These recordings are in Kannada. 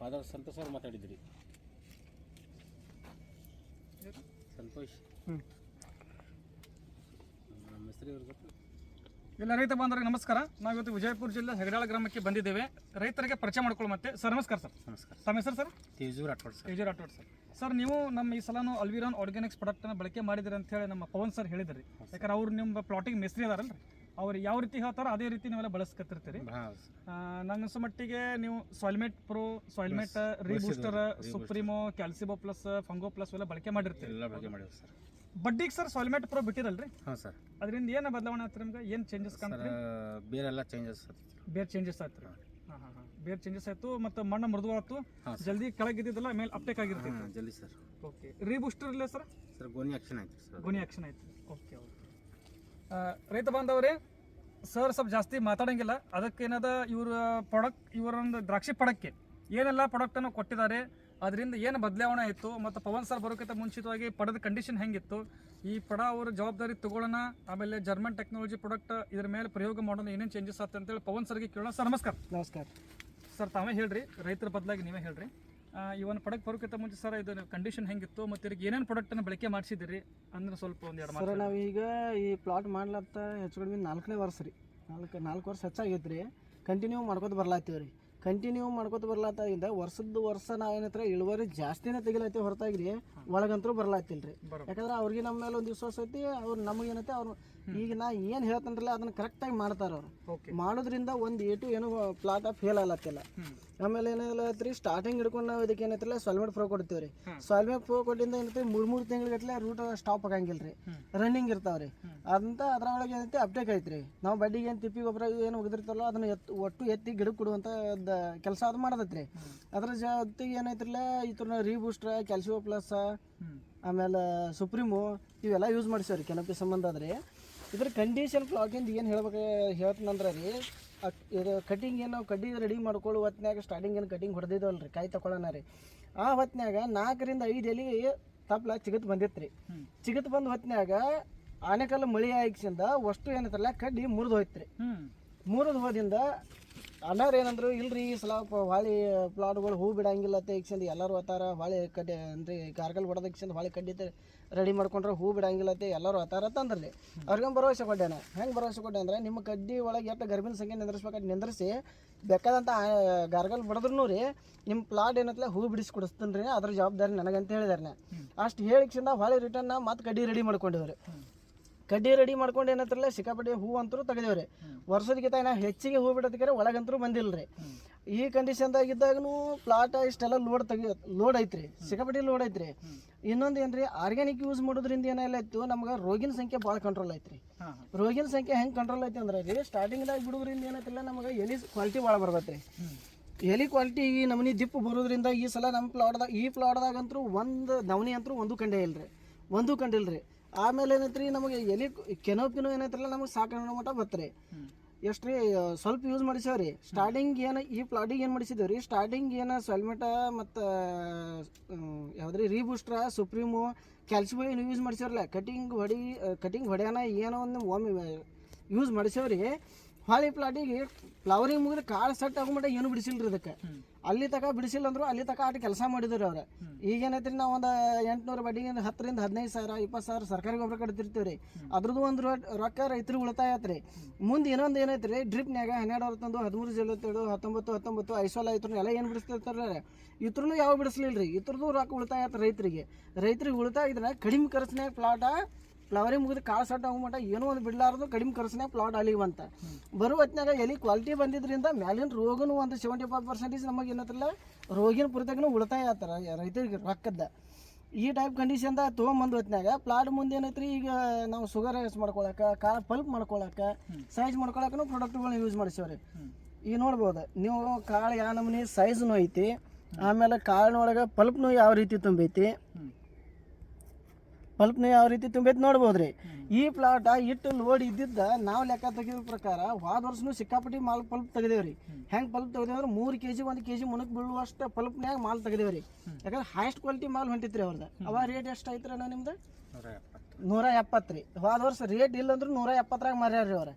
ಫಾದರ್ ಸಂತೋಷ್ ಅವ್ರು ಮಾತಾಡಿದ್ರಿ. ಸಂತೋಷ್. ನಮ್ಮ ಹೆಸರು ಎಲ್ಲ ರೈತ ಬಾಂಧವರಿಗೆ ನಮಸ್ಕಾರ. ನಾವಿವತ್ತು ವಿಜಯಪುರ ಜಿಲ್ಲೆ ಹೆಗಡಾಳ ಗ್ರಾಮಕ್ಕೆ ಬಂದಿದ್ದೇವೆ. ರೈತರಿಗೆ ಪರಿಚಯ ಮಾಡ್ಕೊಳ್ಳೋ ಮತ್ತೆ. ಸರ್ ನಮಸ್ಕಾರ ಸರ್. ನಮಸ್ಕಾರ. ತಮ್ಮ ಹೆಸರು sir? Tejur Rathod sir. Teju Rathod sir. Sir ನೀವು ನಮ್ಮ ಈ ಸಲನು ಅಲ್ವಿರಾನ್ ಆರ್ಗ್ಯಾನಿಕ್ಸ್ ಪ್ರಾಡಕ್ಟನ್ನು ಬಳಕೆ ಮಾಡಿದಿರಿ ಅಂತ ಹೇಳಿ ನಮ್ಮ ಪವನ್ ಸರ್ ಹೇಳಿದ್ರಿ ಯಾಕಂದ್ರೆ ಅವ್ರು ನಿಮ್ಮ ಪ್ಲಾಟಿಂಗ್ ಮೆಸ್ರಿ ಅದಾರಲ್ರಿ? ಅವ್ರು ಯಾವ ರೀತಿ ಹೇಳ್ತಾರೋ ಅದೇ ರೀತಿ ನೀವೆಲ್ಲ ಬಳಸ್ಕತ್ತಿರ್ತೀರಿ ನಂಗೆ ಅನ್ಸೋ ಮಟ್ಟಿಗೆ ನೀವು Soilmate pro Soilmate Rebooster Supremo Calcibo plus Fungo plus ಎಲ್ಲ ಬಳಕೆ ಮಾಡಿರ್ತೀರಿ ಬಡ್ಡಿಗೆ ಸರ್ ಸಾಯಿಲ್ಮೇಟ್ ಪ್ರೋ ಬಿಟ್ಟಿರಲ್ರಿ ಹಾಂ ಸರ್. ಅದರಿಂದ ಏನು ಬದಲಾವಣೆ ಆಗ್ತದೆ ನಿಮ್ಗೆ? ಏನು ಚೇಂಜಸ್ ಕಾಣ್ತೀರಿ? ಬೇರೆಲ್ಲ ಚೇಂಜಸ್ ಬೇರೆ ಚೇಂಜಸ್ ಆಯ್ತು ಹಾಂ. ಹಾಂ ಹಾಂ ಬೇರೆ ಚೇಂಜಸ್ ಆಯ್ತು ಮತ್ತು ಮಣ್ಣು ಮೃದು ಆಯ್ತು ಹಾಂ ಸರ್. ಜಲ್ದಿ ಕೆಳಗಿದ್ದಿದ್ದಲ್ಲ ಮೇಲೆ ಅಪ್ಟೇಕ್ ಆಗಿರ್ತೈತೆ ಹಾಂ ಜಲ್ದಿ ಸರ್. ಓಕೆ ರೀಬೂಸ್ಟರ್ ಇಲ್ಲ ಸರ್? ಸರ್ ಗೋನಿ ಆಕ್ಷನ್ ಆಯ್ತು ಸರ್. ಗೋನಿ ಆಕ್ಷನ್ ಆಯ್ತು. ಓಕೆ ಓಕೆ ರೈತ ಬಾಂಧವರೇ ಸರ್ ಸ್ವಲ್ಪ ಜಾಸ್ತಿ ಮಾತಾಡೋಂಗಿಲ್ಲ. ಅದಕ್ಕೇನದ ಇವರ ಪ್ರಾಡಕ್ಟ್ ಇವರೊಂದು ದ್ರಾಕ್ಷಿ ಪಡಕ್ಕೆ ಏನೆಲ್ಲ ಪ್ರಾಡಕ್ಟನ್ನು ಕೊಟ್ಟಿದ್ದಾರೆ ಅದರಿಂದ ಏನು ಬದಲಾವಣೆ ಆಯಿತು ಮತ್ತು ಪವನ್ ಸರ್ ಬರೋಕ್ಕಿಂತ ಮುಂಚಿತವಾಗಿ ಪಡದ ಕಂಡೀಷನ್ ಹೆಂಗಿತ್ತು ಈ ಪಡ ಅವ್ರ ಜವಾಬ್ದಾರಿ ತಗೊಳ್ಳೋಣ ಆಮೇಲೆ ಜರ್ಮನ್ ಟೆಕ್ನಾಲಜಿ ಪ್ರಾಡಕ್ಟ್ ಇದ್ರ ಮೇಲೆ ಪ್ರಯೋಗ ಮಾಡೋಣ ಏನೇನು ಚೇಂಜಸ್ ಆಗ್ತದೆ ಅಂತೇಳಿ ಪವನ್ ಸರ್ಗೆ ಕೇಳೋಣ. ಸರ್ ನಮಸ್ಕಾರ. ನಮಸ್ಕಾರ. ಸರ್ ತಾವೇ ಹೇಳ್ರಿ ರೈತರ ಬದಲಾಗಿ ನೀವೇ ಹೇಳ್ರಿ. ಈ ಒಂದು ಪ್ರಾಡಕ್ಟ್ ಬರೋಕ್ಕಿಂತ ಮುಂಚೆ ಸರ್ ಇದು ಕಂಡೀಷನ್ ಹೆಂಗಿತ್ತು ಮತ್ತು ಇದಕ್ಕೆ ಏನೇನು ಪ್ರಾಡಕ್ಟನ್ನು ಬಳಕೆ ಮಾಡಿಸಿದಿರಿ ಅಂದ್ರೆ ಸ್ವಲ್ಪ ಒಂದು ಎರಡು ಸರ್ ನಾವು ನಾವೀಗ ಈ ಪ್ಲಾಟ್ ಮಾಡ್ಲತ್ತ ಹೆಚ್ಚು ಕಡಿಮೆ ನಾಲ್ಕನೇ ವರ್ಷ ರೀ. ನಾಲ್ಕು ನಾಲ್ಕು ವರ್ಷ ಹೆಚ್ಚಾಗೈತೆ ರೀ ಕಂಟಿನ್ಯೂ ಮಾಡ್ಕೋತ ಬರ್ಲಾತ್ತೀವಿ ರೀ ಕಂಟಿನ್ಯೂ ಮಾಡ್ಕೋತ ಬರ್ಲಾತಾಗಿಂದ ವರ್ಷದ ವರ್ಷ ನಾವೇನತ್ರ ಇಳುವರಿ ಜಾಸ್ತಿನೇ ತೆಗಿಲತ್ತೀವಿ ಹೊರತಾಗಿ ರೀ ಒಳಗಂತರೂ ಬರ್ಲಾತಿಲ್ಲ ರೀ ಯಾಕಂದ್ರೆ ಅವ್ರಿಗೆ ನಮ್ಮ ಮೇಲೆ ಒಂದು ವಿಶ್ವಾಸ ಐತಿ ಅವ್ರು ನಮ್ಗೆ ಏನೈತೆ ಅವ್ರು ಈಗ ನಾ ಏನು ಹೇಳ್ತಾನಲ್ಲ ಅದನ್ನ ಕರೆಕ್ಟಾಗಿ ಮಾಡ್ತಾರೆ ಅವ್ರು. ಮಾಡೋದ್ರಿಂದ ಒಂದು ಏಟು ಏನು ಪ್ಲಾಟ್ ಫೇಲ್ ಆಗ್ಲತ್ತಿಲ್ಲ. ಆಮೇಲೆ ಏನಿಲ್ಲ ಸ್ಟಾರ್ಟಿಂಗ್ ಹಿಡ್ಕೊಂಡು ನಾವು ಇದಕ್ಕೆ ಏನೈತಿಲ್ಲ ಸಾಲ್ಮೇಟ್ ಪ್ರೋ ಕೊಡ್ತೀವಿ ರೀ. ಸಾಲ್ಮೇಟ್ ಪ್ರೋ ಕೊಟ್ಟಿಂದ ಏನೈತಿ ಮೂರ್ ಮೂರು ತಿಂಗಳಗಟ್ಲೆ ರೂಟ್ ಸ್ಟಾಪ್ ಆಗಂಗಿಲ್ಲ ರೀ. ರನ್ನಿಂಗ್ ಇರ್ತಾವ್ರಿ. ಅದಂತ ಅದ್ರೊಳಗೆ ಏನೈತಿ ಅಪ್ಡೇಟ್ ಐತ್ರಿ. ನಾವು ಬಡ್ಡಿಗೆ ಏನು ತಿಪ್ಪಿ ಗೊಬ್ಬರ ಏನು ಒಗದಿರ್ತಾರಲ್ಲ ಅದನ್ನ ಎತ್ತು ಒಟ್ಟು ಎತ್ತಿ ಗಿಡಕ್ಕೆ ಕೊಡುವಂತ ಕೆಲಸ ಅದು ಮಾಡದೈತ್ರಿ. ಅದ್ರ ಜೊತೆಗೆ ಏನೈತ್ರಲ್ಲ ಈ ಥರ ರೀಬೂಸ್ಟ್ರ ಕ್ಯಾಲ್ಸಿಯೋ ಪ್ಲಸ್ ಆಮೇಲೆ ಸುಪ್ರೀಮು ಇವೆಲ್ಲ ಯೂಸ್ ಮಾಡಿಸೇವ್ರಿ. ಕೆನಪಿ ಸಂಬಂಧ ಅದ್ರಿ ಇದ್ರ ಕಂಡೀಷನ್ ಕ್ಲಾಕಿಂದ ಏನು ಹೇಳ್ಬೇಕು ಹೇಳ್ತೀನಂದ್ರೆ ರೀ ಇದು ಕಟಿಂಗ್ ಏನು ನಾವು ಕಡ್ಡಿ ರೆಡಿ ಮಾಡ್ಕೊಳ್ಳೋ ಹೊತ್ನ್ಯಾಗ ಸ್ಟಾರ್ಟಿಂಗ್ ಏನು ಕಟಿಂಗ್ ಹೊಡೆದಿದ್ದವಲ್ಲ ರೀ ಕಾಯಿ ತಗೊಳ್ಳೋಣ ರೀ ಆ ಹೊತ್ನ್ಯಾಗ ನಾಲ್ಕರಿಂದ ಐದು ಎಲೆ ತಪ್ಪಲ ಚಿಗತ್ ಬಂದಿತ್ತು ರೀ. ಚಿಗತ್ ಬಂದ ಹೊತ್ನ್ಯಾಗ ಆನೆಕಲ್ಲ ಮಳಿ ಆಗಿಸಿಂದ ವಸ್ತು ಏನತ್ತಲ್ಲ ಕಡ್ಡಿ ಮುರಿದು ಹೋಯ್ತು ರೀ ಮುರಿದು ಹೋದಿಂದ ಅಣ್ಣಾರು ಏನಂದ್ರು, ಇಲ್ರಿ ಈ ಸಲ ಹೊಳಿ ಪ್ಲಾಟ್ಗಳು ಹೂ ಬಿಡಂಗಿಲ್ಲ ಅಂತ ಈಗ್ಸಂದು ಎಲ್ಲರೂ ಅತ್ತಾರ ಹೊಳಿ ಕಡ್ಡಿ ಅಂದ್ರೆ ಕಾರ್ಗಲ್ ಹೊಡೆದ ಈಗ್ಸಂದು ಹೊಳಿ ಕಡ್ಡಿ ರೆಡಿ ಮಾಡ್ಕೊಂಡ್ರೆ ಹೂ ಬಿಡಂಗಿಲ್ಲ ಅಂತ ಎಲ್ಲರೂ ಅತ್ತಾರ ತಂದ್ರಿ ಅವ್ರಿಗೆ ಭರವಸೆ ಕೊಟ್ಟೆನ ಹೆಂಗೆ ಭರವಸೆ ಕೊಟ್ಟೆ ಅಂದ್ರೆ ನಿಮ್ಮ ಕಡ್ಡಿ ಒಳಗೆ ಎಷ್ಟು ಗರ್ಭಿಣ ಸಂಖ್ಯೆ ನಿಂದ್ರಿಸ್ಬೇಕಾದ್ರೆ ನಿಂದ್ರಿಸಿ ಬೇಕಾದಂಥ ಗಾರ್ಗಲ್ ಬಡದ್ರೂ ರೀ ನಿಮ್ಮ ಪ್ಲಾಟ್ ಏನತ್ಲೆ ಹೂ ಬಿಡಿಸಿ ಕೊಡಿಸ್ತೀನಿ ರೀ ಅದ್ರ ಜವಾಬ್ದಾರಿ ನನಗಂತ ಹೇಳಿದಾರೆ ಅಷ್ಟು ಹೇಳಿಕ್ಷಿಂದ ಹೊಳೆ ರಿಟರ್ನ್ ಮತ್ತೆ ಕಡ್ಡಿ ರೆಡಿ ಮಾಡ್ಕೊಂಡಿವ್ರಿ. ಕಡ್ಡಿ ರೆಡಿ ಮಾಡ್ಕೊಂಡು ಏನಂತಾರಲ್ಲ ಸಿಕ್ಕಾಪಟ್ಟೆ ಹೂ ಅಂತರೂ ತೆಗೆದೇವ್ರಿ. ವರ್ಷದಕ್ಕಿಂತ ಏನ ಹೆಚ್ಚಿಗೆ ಹೂ ಬಿಡೋದಕ್ಕೆ ಒಳಗಂತರೂ ಬಂದಿಲ್ಲ ರೀ ಈ ಕಂಡೀಷನ್ದಾಗ ಇದ್ದಾಗೂ ಪ್ಲಾಟ್ ಇಷ್ಟೆಲ್ಲ ಲೋಡ್ ತೆಗಿ ಲೋಡ್ ಐತ್ರಿ. ಸಿಕ್ಕಾಪಟ್ಟೆ ಲೋಡ್ ಐತ್ರಿ. ಇನ್ನೊಂದು ಏನ್ರಿ ಆರ್ಗ್ಯಾನಿಕ್ ಯೂಸ್ ಮಾಡೋದ್ರಿಂದ ಏನೆಲ್ಲ ಇತ್ತು ನಮ್ಗೆ ರೋಗಿನ ಸಂಖ್ಯೆ ಭಾಳ ಕಂಟ್ರೋಲ್ ಐತ್ರಿ. ರೋಗಿನ ಸಂಖ್ಯೆ ಹೆಂಗೆ ಕಂಟ್ರೋಲ್ ಐತಿ ಅಂದ್ರೆ ರೀ ಸ್ಟಾರ್ಟಿಂಗ್ದಾಗ ಬಿಡೋದ್ರಿಂದ ಏನೈತಿಲ್ಲ ನಮಗೆ ಎಲಿ ಕ್ವಾಲಿಟಿ ಭಾಳ ಬರ್ತೈತೆ ರೀ ಎಲಿ ಕ್ವಾಲಿಟಿ ಈ ನಮನಿ ದಿಪ್ಪು ಬರೋದ್ರಿಂದ ಈ ಸಲ ನಮ್ಮ ಪ್ಲಾಟ್ದಾಗ ಈ ಪ್ಲಾಟ್ದಾಗಂತೂ ಒಂದು ನವನಿ ಅಂತೂ ಒಂದು ಕಂಡೇ ಇಲ್ರಿ. ಒಂದು ಕಂಡಿಲ್ರಿ. ಆಮೇಲೆ ಏನೈತ್ರಿ, ನಮಗೆ ಎಲಿ ಕೆನೋಪಿನೋ ಏನೈತ್ರಲ್ಲ, ನಮಗೆ ಸಾಕಣೆ ಮಟ್ಟ ಬತ್ತರಿ ಎಷ್ಟು ರೀ ಸ್ವಲ್ಪ ಯೂಸ್ ಮಾಡಿಸೇವ್ರಿ. ಸ್ಟಾರ್ಟಿಂಗ್ ಏನು, ಈ ಪ್ಲಾಟಿಗೆ ಏನು ಮಾಡಿಸಿದೇವ್ರಿ ಸ್ಟಾರ್ಟಿಂಗ್ ಏನು ಸೊಲ್ಮೆಟ ಮತ್ತು ಯಾವ್ದ್ರಿ ರೀಬೂಸ್ಟ್ರ ಸುಪ್ರೀಮು ಕ್ಯಾಲ್ಸಿಯಮ್ ಏನು ಯೂಸ್ ಮಾಡಿಸೇವ್ರಲ್ಲ ಕಟಿಂಗ್ ಹೊಡಿ ಕಟಿಂಗ್ ಹೊಡ್ಯಾನ ಏನೋ ಒಂದು ಒಮ್ಮೆ ಯೂಸ್ ಮಾಡಿಸೇವ್ರಿ. ಹೊಳಿ ಪ್ಲಾಟಿಗೆ ಫ್ಲವರಿಂಗ್ ಮುಗಿದ್ರೆ ಕಾಳು ಸೆಟ್ ಮಟ್ಟ ಏನು ಬಿಡಿಸಿಲ್ರಿ ಇದಕ್ಕೆ. ಅಲ್ಲಿ ತಕ ಬಿಡಿಸಿಲ್ಲ ಅಂದ್ರು ಅಲ್ಲಿ ತಕ ಆಟ ಕೆಲಸ ಮಾಡಿದ್ರು ಅವ್ರು. ಈಗ ಏನೈತ್ರಿ ನಾವು ಒಂದು ಎಂಟುನೂರು ಬಡ್ಡಿಗೆ ಹತ್ತರಿಂದ ಹದಿನೈದು ಸಾವಿರ ಇಪ್ಪತ್ತು ಸಾವಿರ ಸರ್ಕಾರಿ ಗೊಬ್ಬರ ಕಟ್ತಿರ್ತೀವಿ ರೀ ಅದ್ರದ್ದು ಒಂದು ರೊಕ್ಕ ರೈತರು ಉಳಿತಾಯ ಆಯ್ತು ರೀ ಮುಂದೆ ಇನ್ನೊಂದು ರೀ ಡ್ರಿಪ್ನ್ಯಾಗ ಹನ್ನೆರಡು ಅರವತ್ತೊಂದು ಹದಿಮೂರು ಜಲತ್ತೇಳು ಹತ್ತೊಂಬತ್ತು ಹತ್ತೊಂಬತ್ತು ಐಸೋಲ ಐತ್ರ ಎಲ್ಲ ಏನು ಬಿಡಿಸ್ತಿರ್ತಾರೆ ಇತ್ರನು ಯಾವ ಬಿಡಿಸ್ಲಿಲ್ಲ ರೀ ಇತ್ರದ್ದು ರೊಕ್ಕ ಉಳಿತಾಯ ಆಯ್ತು ರೈತರಿಗೆ. ರೈತರಿಗೆ ಉಳಿತಾಯ ಇದ್ರೆ ಕಡಿಮೆ ಖರ್ಚಿನಾಗ ಪ್ಲಾಟ ಫ್ಲವರಿಂಗ್ ಮುಗಿದು ಕಾಳು ಸಟ್ ಮಟ್ಟ ಏನೋ ಒಂದು ಬಿಡ್ಲಾರ್ದು, ಕಡಿಮೆ ಖರ್ಚಿನಾಗ ಪ್ಲಾಟ್ ಅಲ್ಲಿಗೆ ಬಂತ ಬರೋ ಎಲಿ ಕ್ವಾಲಿಟಿ ಬಂದಿದ್ರಿಂದ ಮ್ಯಾಲಿನ ರೋಗನು ಒಂದು ಸೆವೆಂಟಿ ಫೈವ್ ಪರ್ಸೆಂಟೇಜ್ ನಮಗೆ ಏನತ್ತಲ್ಲ, ರೋಗಿನ ಪುರತಾಗೂ ಉಳಿತಾಯ ಆತರ ರೈತರಿಗೆ ರೊಕ್ಕದ ಈ ಟೈಪ್ ಕಂಡೀಷನ್ದ ತೊಗೊಂಬಂದು ಹೊತ್ನಾಗ ಪ್ಲಾಟ್ ಮುಂದೆ ಏನೈತ್ರಿ, ಈಗ ನಾವು ಶುಗರ್ ಯೂಸ್ ಮಾಡ್ಕೊಳಕ ಕಾ ಪಲ್ಪ್ ಮಾಡ್ಕೊಳಕ್ಕೆ ಸೈಜ್ ಮಾಡ್ಕೊಳಕನು ಪ್ರಾಡಕ್ಟ್ಗಳನ್ನ ಯೂಸ್ ಮಾಡಿಸೇವ್ರಿ. ಈಗ ನೋಡ್ಬೋದು, ನೀವು ಕಾಳು ಯಾವ ನಮೂನಿ ಸೈಜ್ನು ಐತಿ, ಆಮೇಲೆ ಕಾಳಿನೊಳಗೆ ಪಲ್ಪ್ನು ಯಾವ ರೀತಿ ತುಂಬೈತಿ ಪಲ್ಪ್ನ ಯಾವ ರೀತಿ ತುಂಬೈತಿ ನೋಡ್ಬೋದ್ರಿ. ಈ ಪ್ಲಾಟ ಇಟ್ಟು ಲೋಡ್ ಇದ್ದಿದ್ದ ನಾವು ಲೆಕ್ಕ ತೆಗೆದ ಪ್ರಕಾರ ಹೋದ ವರ್ಷನೂ ಸಿಕ್ಕಾಪಟ್ಟಿ ಮಾಲ್ ಪಲ್ಪ್ ತೆಗೆದೇವ್ರಿ. ಹೆಂಗೆ ಪಲ್ಪ್ ತೆಗೆದೇವ್ರಿ ಮೂರು ಕೆ ಜಿ ಒಂದು ಕೆ ಜಿ ಮುಣಕ್ ಬೀಳುವಷ್ಟು ಪಲ್ಪ್ನ್ಯಾಗ ಮಾಲ್ ತೆಗೆದೇವ್ರಿ. ಯಾಕಂದ್ರೆ ಹೈಯೆಸ್ಟ್ ಕ್ವಾಲಿಟಿ ಮಾಲ್ ಹೊಂಟಿತ್ರಿ ಅವ್ರದ್ದು ಅವ ರೇಟ್ ಎಷ್ಟು ಐತ್ರಿ ಅಣ್ಣ ನಿಮ್ದು? ನೂರ ಎಪ್ಪತ್ತು ರೀ ಹೋದ ವರ್ಷ ರೇಟ್ ಇಲ್ಲ ಅಂದ್ರೆ ನೂರ ಎಪ್ಪತ್ತರಾಗ ಮಾರ್ಯಾರ ರೀ ಅವ್ರು.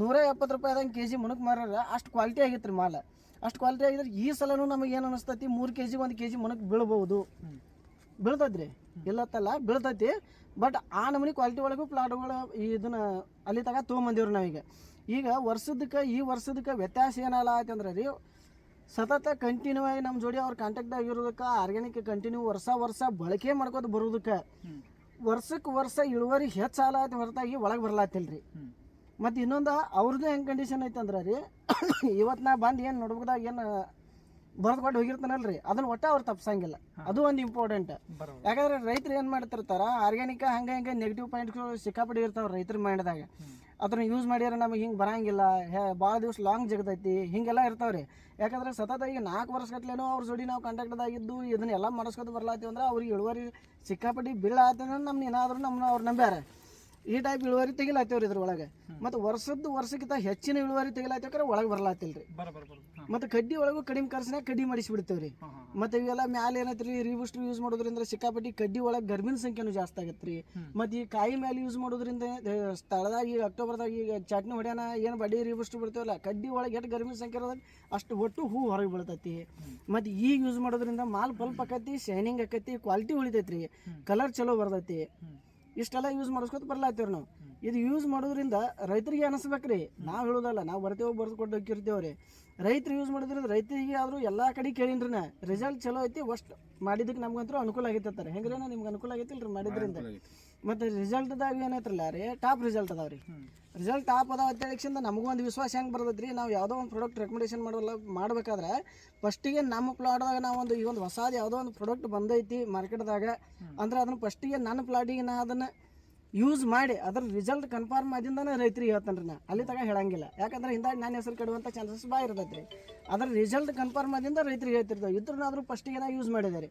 ನೂರ ಎಪ್ಪತ್ತು ರೂಪಾಯಿದಂಗೆ ಕೆ ಜಿ ಮುಣಕ್ ಮಾರ್ಯಾರ ಅಷ್ಟು ಕ್ವಾಲಿಟಿ ಆಗಿತ್ತು ರೀ ಮಾಲ್. ಅಷ್ಟು ಕ್ವಾಲಿಟಿ ಆಗಿದ್ರೆ ಈ ಸಲನೂ ನಮಗೆ ಏನು ಅನಿಸ್ತೈತಿ? ಮೂರು ಕೆ ಜಿ ಒಂದು ಕೆ ಜಿ ಮುಣಕ್ ಬೀಳ್ಬೋದು. ಬೀಳ್ತೈತ್ರಿ. ಇಲ್ಲತ್ತಲ್ಲ ಬೀಳ್ತೈತಿ. ಬಟ್ ಆ ನಮೂನಿ ಕ್ವಾಲಿಟಿ ಒಳಗೂ ಪ್ಲಾಟ್ಗಳು ಇದನ್ನ ಅಲ್ಲಿ ತಗ ತೊಗೊಂಬಂದಿವ್ರಿ ನಾವೀಗ. ಈಗ ವರ್ಷದಕ್ಕೆ ಈ ವರ್ಷದಕ್ಕೆ ವ್ಯತ್ಯಾಸ ಏನಲ್ಲ ಆಯ್ತಂದ್ರೆ ರೀ ಸತತ ಕಂಟಿನ್ಯೂ ಆಗಿ ನಮ್ಮ ಜೋಡಿ ಅವ್ರ ಕಾಂಟ್ಯಾಕ್ಟ್ ಇರೋದಕ್ಕೆ ಆರ್ಗ್ಯಾನಿಕ್ ಕಂಟಿನ್ಯೂ ವರ್ಷ ವರ್ಷ ಬಳಕೆ ಮಾಡ್ಕೋತ ಬರೋದಕ್ಕೆ. ವರ್ಷಕ್ಕೆ ವರ್ಷ ಇಳುವರಿ ಹೆಚ್ಚಾಲ ಆಯ್ತು ಹೊರತಾಗಿ ಒಳಗೆ ಬರ್ಲಾತಿಲ್ರಿ. ಮತ್ತೆ ಇನ್ನೊಂದು ಅವ್ರದ್ದು ಹೆಂಗೆ ಕಂಡೀಷನ್ ಐತಂದ್ರೆ ರೀ ಇವತ್ತು ನಾ ಬಂದು ಏನು ನೋಡ್ಬೋದಾಗ ಏನು ಬರ್ದು ಕೊಟ್ಟು ಹೋಗಿರ್ತಾನಲ್ರಿ. ಅದನ್ನ ಒಟ್ಟ ಅವ್ರು ತಪ್ಸಂಗಿಲ್ಲ. ಅದು ಒಂದು ಇಂಪಾರ್ಟೆಂಟ್ ಯಾಕಂದ್ರೆ ರೈತರು ಏನು ಮಾಡ್ತಿರ್ತಾರ ಆರ್ಗ್ಯಾನಿಕ್ ಹಂಗೆ ಹಿಂಗೆ ನೆಗೆಟಿವ್ ಪಾಯಿಂಟ್ಗಳು ಸಿಕ್ಕಾಪಡಿ ಇರ್ತಾವೆ ರೈತರ ಮೈಂಡ್ದಾಗ. ಅದನ್ನ ಯೂಸ್ ಮಾಡಿದ್ರೆ ನಮಗೆ ಹಿಂಗೆ ಬರಂಗಿಲ್ಲ. ಹೇ ಭಾಳ ದಿವಸ ಲಾಂಗ್ ಜಗದೈತಿ ಹಿಂಗೆಲ್ಲ ಇರ್ತಾವ್ರಿ. ಯಾಕಂದ್ರೆ ಸತತ ಈಗ ನಾಲ್ಕು ವರ್ಷಗಟ್ಲೆನೋ ಅವ್ರ ಜೋಡಿ ನಾವು ಕಾಂಟ್ಯಾಕ್ಟ್ದಾಗಿದ್ದು ಇದನ್ನೆಲ್ಲ ಮಾಡಿಸ್ಕೊತ ಬರ್ಲಾತೀವಿ ಅಂದ್ರೆ ಅವ್ರಿಗೆ ಇಳುವರಿ ಸಿಕ್ಕಾಪಟ್ಟಿ ಬೀಳ ಆತಂದ್ರೆ ನಮ್ನ ಏನಾದರೂ ನಮ್ಮನ್ನ ಅವ್ರು ನಂಬ್ಯಾರ. ಈ ಟೈಪ್ ಇಳುವರಿ ತೆಗಿಲಾತೇವ್ರಿ ಇದ್ರ ಒಳಗೆ. ಮತ್ತು ವರ್ಷದ್ದು ವರ್ಷಕ್ಕಿಂತ ಹೆಚ್ಚಿನ ಇಳುವರಿ ತೆಗಿಲಾತೇವ್ರೆ ಒಳಗೆ ಬರ್ಲಾತಿಲ್ರಿ. ಬರ ಬರ ಬರ. ಮತ್ತು ಕಡ್ಡಿ ಒಳಗೂ ಕಡಿಮೆ ಖರ್ಚಿನಾಗ ಕಡ್ಡಿ ಮಾಡಿಸಿಬಿಡ್ತೇವ್ರಿ. ಮತ್ತೆ ಇವೆಲ್ಲ ಮ್ಯಾಲ ಏನೈತ್ರಿ ರೀಬೂಸ್ಟರ್ ಯೂಸ್ ಮಾಡೋದ್ರಿಂದ ಸಿಕ್ಕಾಪಟ್ಟಿ ಕಡ್ಡಿ ಒಳಗೆ ಗರ್ಭಿನ ಸಂಖ್ಯೆನೂ ಜಾಸ್ತಿ ಆಗತ್ತೆ ಮತ್ತೆ ಈ ಕಾಯಿ ಮೇಲೆ ಯೂಸ್ ಮಾಡೋದ್ರಿಂದ ಸ್ಥಳದಾಗ ಈಗ ಅಕ್ಟೋಬರ್ದಾಗ ಈಗ ಚಟ್ನಿ ಹೊಡ್ಯಾನ ಏನು ಬಡ್ಡಿ ರೀಬೂಸ್ಟರ್ ಬಿಡ್ತೇವಲ್ಲ ಕಡ್ಡಿ ಒಳಗೆ ಎಷ್ಟು ಗರ್ಭಿನ ಸಂಖ್ಯೆ ಇರೋದಾಗ ಅಷ್ಟು ಒಟ್ಟು ಹೂ ಹೊರಗೆ ಬೀಳ್ತೈತಿ. ಮತ್ತು ಈ ಯೂಸ್ ಮಾಡೋದ್ರಿಂದ ಮಾಲ್ ಪಲ್ಪ್ ಆಕೈತಿ ಶೈನಿಂಗ್ ಆಕತಿ ಕ್ವಾಲಿಟಿ ಉಳಿತೈತ್ರಿ. ಕಲರ್ ಚಲೋ ಬರ್ತೈತಿ. ಇಷ್ಟೆಲ್ಲ ಯೂಸ್ ಮಾಡಿಸ್ಕೊತ ಬರ್ಲಾತೀವ್ರಿ ನಾವು. ಇದು ಯೂಸ್ ಮಾಡೋದ್ರಿಂದ ರೈತರಿಗೆ ಅನಿಸ್ಬೇಕ್ರಿ. ನಾವು ಹೇಳೋದಲ್ಲ, ನಾವು ಬರ್ತೇವೆ, ಬರ್ದು ಕೊಟ್ಟು ರೀ ರೈತರು ಯೂಸ್ ಮಾಡಿದ್ರೆ ರೈತರಿಗೆ ಆದರೂ ಎಲ್ಲ ಕಡೆ ಕೇಳಿನ್ರಿ ನಾ. ರಿಸಲ್ಟ್ ಚಲೋ ಐತಿ ಅಷ್ಟು ಮಾಡಿದಕ್ಕೆ ನಮ್ಗಂತೂ ಅನುಕೂಲ ಆಗೈತೆ ಹೆಂಗ್ರಿ ನಿಮ್ಗೆ ಅನುಕೂಲ ಆಗೈತಿಲ್ಲ ರೀ ಮಾಡಿದ್ರಿಂದ ಮತ್ತೆ ರಿಸಲ್ಟ್ದಾಗ ಏನೈತ್ರಲ್ಲ ರೀ ಟಾಪ್ ರಿಸಲ್ಟ್ ಅದಾವ ರೀ ರಿಸಲ್ಟ್ ಟಾಪ್ ಅದಾವ ಅಂತ ಹೇಳಿಕ್ಷಿಂದ ನಮಗೂ ಒಂದು ವಿಶ್ವಾಸ ಹೆಂಗೆ ಬರ್ತೈತೆ ರೀ ನಾವು ಯಾವುದೋ ಒಂದು ಪ್ರಾಡಕ್ಟ್ ರೆಕಮೆಂಡೇಶನ್ ಮಾಡಲ್ಲ ಮಾಡಬೇಕಾದ್ರೆ ಫಸ್ಟಿಗೆ ನಮ್ಮ ಪ್ಲಾಟ್ದಾಗ ನಾವು ಒಂದು ಈ ಒಂದು ಹೊಸಾದು ಯಾವುದೋ ಒಂದು ಪ್ರಾಡಕ್ಟ್ ಬಂದೈತಿ ಮಾರ್ಕೆಟ್ದಾಗ ಅಂದ್ರೆ ಅದನ್ನ ಫಸ್ಟಿಗೆ ನನ್ನ ಪ್ಲಾಟಿಗೆ ನಾ ಅದನ್ನು ಯೂಸ್ ಮಾಡಿ ಅದ್ರ ರಿಸಲ್ಟ್ ಕನ್ಫರ್ಮ್ ಆದಿಂದನೇ ರೈತರಿಗೆ ಹೇಳ್ತಾನೆ ರೀ ನಾ. ಅಲ್ಲಿ ತಗ ಹೇಳಂಗಿಲ್ಲ. ಯಾಕಂದ್ರೆ ಹಿಂದಾಗ ನಾನು ಹೆಸರು ಕೆಡುವಂಥ ಚಾನ್ಸಸ್ ಬಾ ಇರ್ತೈತೆ ರೀ ಅದ್ರ ರಿಸಲ್ಟ್ ಕನ್ಫರ್ಮ್ ಆದಿಂದ ರೈತರಿಗೆ ಹೇಳ್ತಿರ್ತವೆ. ಇದ್ರನ್ನಾದ್ರೂ ಫಸ್ಟಿಗೆ ನಾ ಯೂಸ್ ಮಾಡಿದೆ ರೀ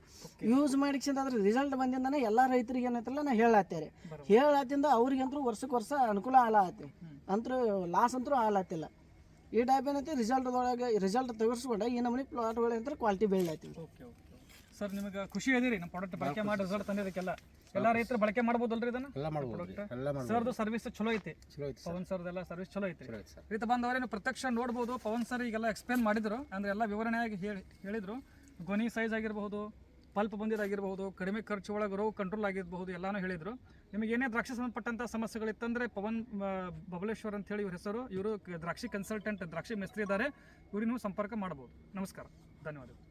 ಯೂಸ್ ಮಾಡಿಕ್ಸಿಂದ ಅದ್ರ ರಿಸಲ್ಟ್ ಬಂದಿಂದನೇ ಎಲ್ಲ ರೈತರಿಗೆ ಏನೈತಲ್ಲ ನಾ ಹೇಳತ್ತೇರಿ. ಹೇಳತ್ತಿಂದ ಅವ್ರಿಗಂತೂ ವರ್ಷಕ್ಕೆ ವರ್ಷ ಅನುಕೂಲ ಆಲತ್ತಿ ಅಂತೂ ಲಾಸ್ ಅಂತೂ ಆಲತ್ತಿಲ್ಲ ಈ ಟೈಪ್ ಏನೈತಿ? ರಿಸಲ್ಟ್ದೊಳಗೆ ರಿಸಲ್ಟ್ ತೆಗೆಸ್ಕೊಂಡೆ ಈ ನಮೂನಿ ಪ್ಲಾಟ್ಗಳು ಅಂತ ಕ್ವಾಲಿಟಿ ಓಕೆ ಸರ್ ನಿಮಗೆ ಖುಷಿ ಇದೀರಿ ನಮ್ಮ ಪ್ರಾಡಕ್ಟ್ ಬಳಕೆ ಮಾಡಿ ರಿಸಲ್ಟ್ ತಂದಿದ್ದಕ್ಕೆಲ್ಲ ಎಲ್ಲ ರೈತರು ಬಳಕೆ ಮಾಡ್ಬೋದಲ್ರಿ ಇದನ್ನ? ಎಲ್ಲ ಮಾಡ್ಬೋದು. ಎಲ್ಲ ಸರ್ದು ಸರ್ವಿಸ್ ಚಲೋ ಐತಿ. ಪವನ್ ಐತಿ ಸರ್. ಪವನ್ ಸರ್ದೆಲ್ಲ ಸರ್ವಿಸ್ ಚಲೋ ಐತಿ. ರೀತ ಬಾಂಧವರೇ ನೀವು ಪ್ರತ್ಯಕ್ಷ ನೋಡ್ಬೋದು. ಪವನ್ ಸರ್ ಈಗೆಲ್ಲ ಎಕ್ಸ್ಪ್ಲೇನ್ ಮಾಡಿದ್ರು. ಅಂದ್ರೆ ಎಲ್ಲ ವಿವರಣೆಯಾಗಿ ಹೇಳಿ ಹೇಳಿದ್ರು. ಗೊನಿ ಸೈಜ್ ಆಗಿರಬಹುದು ಪಲ್ಪ್ ಬಂದಿದ್ದಾಗಿರಬಹುದು ಕಡಿಮೆ ಖರ್ಚು ಒಳಗೆ ರೋಗ ಕಂಟ್ರೋಲ್ ಆಗಿರಬಹುದು ಎಲ್ಲಾನು ಹೇಳಿದ್ರು. ನಿಮಗೆ ಏನೇ ದ್ರಾಕ್ಷಿ ಸಂಬಂಧಪಟ್ಟಂತ ಸಮಸ್ಯೆಗಳಿತ್ತಂದ್ರೆ ಪವನ್ ಬಬಲೇಶ್ವರ್ ಅಂತ ಹೇಳಿ ಇವ್ರ ಹೆಸರು. ಇವರು ದ್ರಾಕ್ಷಿ ಕನ್ಸಲ್ಟೆಂಟ್ ದ್ರಾಕ್ಷಿ ಮಿಸ್ತ್ರಿ ಇದ್ದಾರೆ. ಇವ್ರಿಗೆ ನೀವು ಸಂಪರ್ಕ ಮಾಡಬಹುದು ನಮಸ್ಕಾರ. ಧನ್ಯವಾದಗಳು.